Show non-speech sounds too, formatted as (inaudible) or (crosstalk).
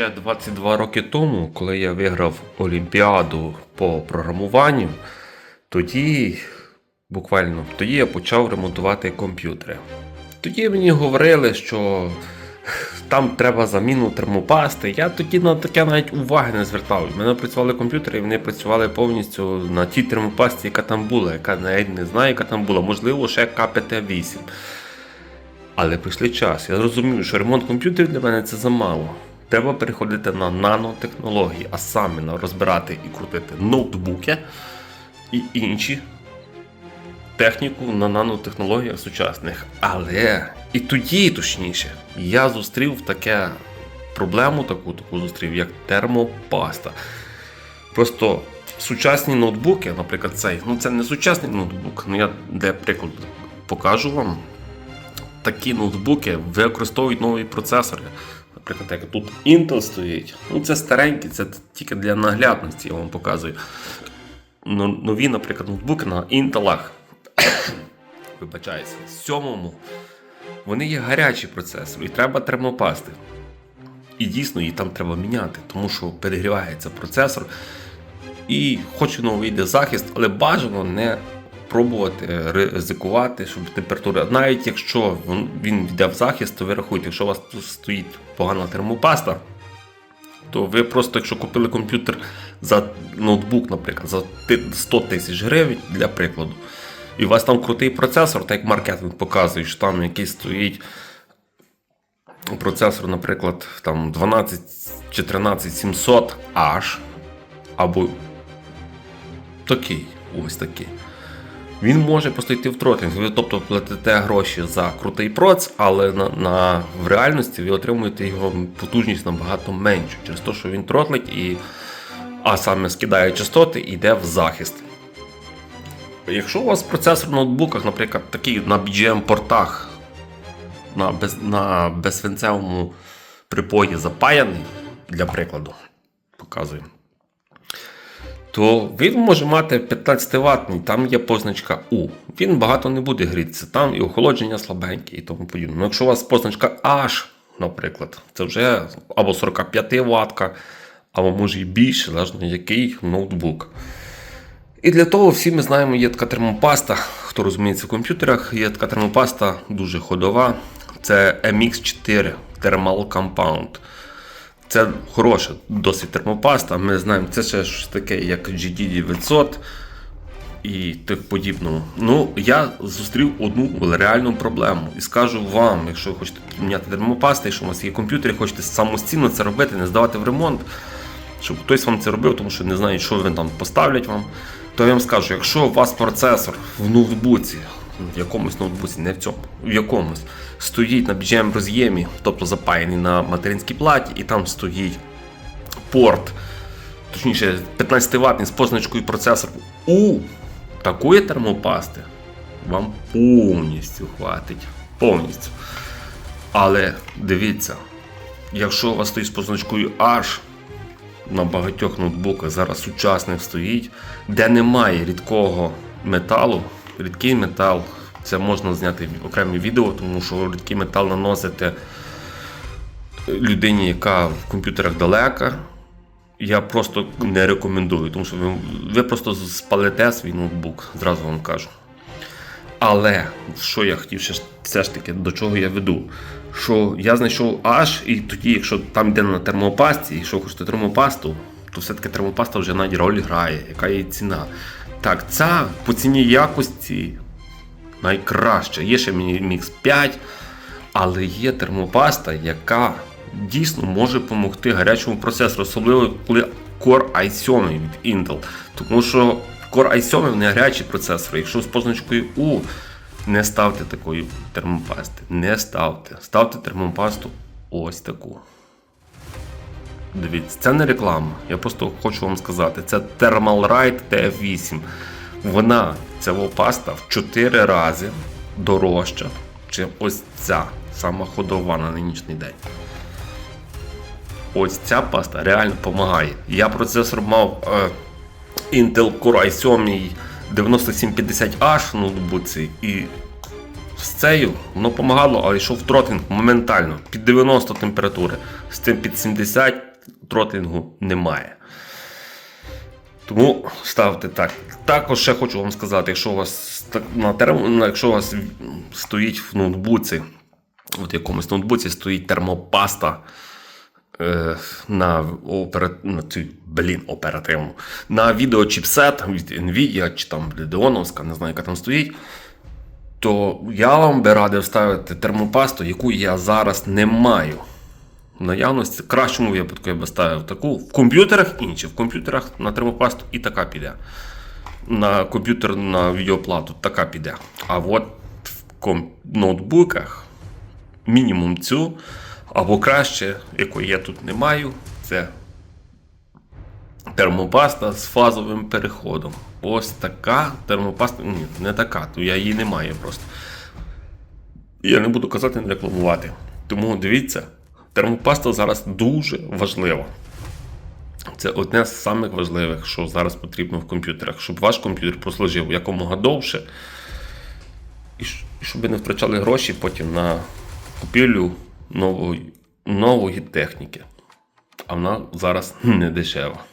ще 22 роки тому, коли я виграв Олімпіаду по програмуванню, тоді, буквально, тоді я почав ремонтувати комп'ютери. Тоді мені говорили, що там треба заміну термопасти. Я тоді на таке навіть уваги не звертав. У мене працювали комп'ютери, і вони працювали повністю на тій термопасті, яка там була, яка навіть не знаю, яка там була, можливо, ще КПТ-8. Але прийшли час. Я зрозумів, що ремонт комп'ютерів для мене це замало. Треба переходити на нанотехнології, а саме на розбирати і крутити ноутбуки і інші техніку на нанотехнологіях сучасних. Але і тоді, точніше, я зустрів таке проблему, таку, таку зустрів, як термопаста. Просто сучасні ноутбуки, наприклад, цей, ну це не сучасний ноутбук, ну я для прикладу покажу вам. Такі ноутбуки використовують нові процесори. Наприклад, як тут Intel стоїть. Ну це старенькі, це тільки для наглядності, я вам показую. Нові, наприклад, ноутбуки на Інтелах. (coughs) Вибачаюся, сьомому. Вони є гарячі процесори, і треба термопасти. І дійсно її там треба міняти, тому що перегрівається процесор. І хоч воно вийде захист, але бажано не пробувати ризикувати, щоб температура. Навіть якщо він- йде в захист, то ви рахуйте, якщо у вас тут стоїть погана термопаста, то ви просто, якщо купили комп'ютер за ноутбук, наприклад, за 100 тисяч гривень для прикладу, і у вас там крутий процесор, так як маркетинг показує, що там якийсь стоїть процесор, наприклад, там 12 чи 13700 H, або такий, ось такий. Він може просто в тротинг. Ви тобто платите гроші за крутий проц, але на, на, в реальності ви отримуєте його потужність набагато меншу, через те, що він тротлить і, а саме скидає частоти і йде в захист. Якщо у вас процесор в ноутбуках, наприклад, такий на BGM-портах, на, без, на безсвинцевому припої запаяний, для прикладу, показую то він може мати 15 ватний, там є позначка У. Він багато не буде грітися, там і охолодження слабеньке і тому подібне. Ну, якщо у вас позначка H, наприклад, це вже або 45 ватка, або може і більше, залежно який ноутбук. І для того всі ми знаємо, є така термопаста, хто розуміється в комп'ютерах, є така термопаста дуже ходова. Це MX4 Thermal Compound. Це хороша досить термопаста. Ми знаємо, це ще щось таке, як GD900 і так подібного. Ну, я зустрів одну реальну проблему. І скажу вам, якщо ви хочете міняти термопасти, якщо у вас є комп'ютер, і хочете самостійно це робити, не здавати в ремонт, щоб хтось вам це робив, тому що не знають, що вони там поставлять вам. То я вам скажу, якщо у вас процесор в ноутбуці, в якомусь ноутбуці, не в цьому, в якомусь, стоїть на BGM роз'ємі, тобто запаяний на материнській платі, і там стоїть порт, точніше 15 ватний з позначкою процесор у такої термопасти вам повністю хватить. Повністю. Але дивіться, якщо у вас стоїть з позначкою H, на багатьох ноутбуках зараз сучасних стоїть, де немає рідкого металу. Рідкий метал, це можна зняти окреме відео, тому що рідкий метал наносити людині, яка в комп'ютерах далека. Я просто не рекомендую, тому що ви, ви просто спалите свій ноутбук, зразу вам кажу. Але що я хотів ще все ж таки, до чого я веду? Що я знайшов H, і тоді, якщо там йде на термопасті, і якщо хочете термопасту, то все-таки термопаста вже навіть роль грає, яка її ціна. Так, ця по ціні якості найкраща. Є ще Mix 5, але є термопаста, яка дійсно може допомогти гарячому процесору, особливо коли Core i7 від Intel. Тому що Core i7 не гарячий процесор. Якщо з позначкою U, не ставте такої термопасти. Не ставте. Ставте термопасту ось таку. Дивіться, це не реклама. Я просто хочу вам сказати. Це Thermal Ride TF8. Вона, ця паста, в 4 рази дорожча, чим ось ця сама ходова на нинішній день. Ось ця паста реально допомагає. Я процесор мав е, Intel Core i7 9750H в ноутбуці і з цією воно допомагало, але йшов тротинг моментально під 90 температури. З цим під 70 тротлінгу немає. Тому ставте так. Також ще хочу вам сказати, якщо у вас на терм... якщо у вас стоїть в ноутбуці, от якомусь ноутбуці стоїть термопаста е, на, опера... на цю, блін, оперативну, на відеочіпсет від Nvidia чи там Radeonovська, не знаю, яка там стоїть, то я вам би радив ставити термопасту, яку я зараз не маю. Наявності, кращому випадку я би ставив таку. В комп'ютерах інші. В комп'ютерах на термопасту і така піде. На комп'ютер на відеоплату така піде. А от в ноутбуках мінімум цю, або краще, якої я тут не маю, це термопаста з фазовим переходом. Ось така термопаста. Ні, не така, то я її не маю просто. Я не буду казати, не рекламувати. Тому дивіться, термопаста зараз дуже важлива. Це одне з самих важливих, що зараз потрібно в комп'ютерах, щоб ваш комп'ютер прослужив якомога довше, і щоб ви не втрачали гроші потім на купівлю нової, нової техніки. А вона зараз не дешева.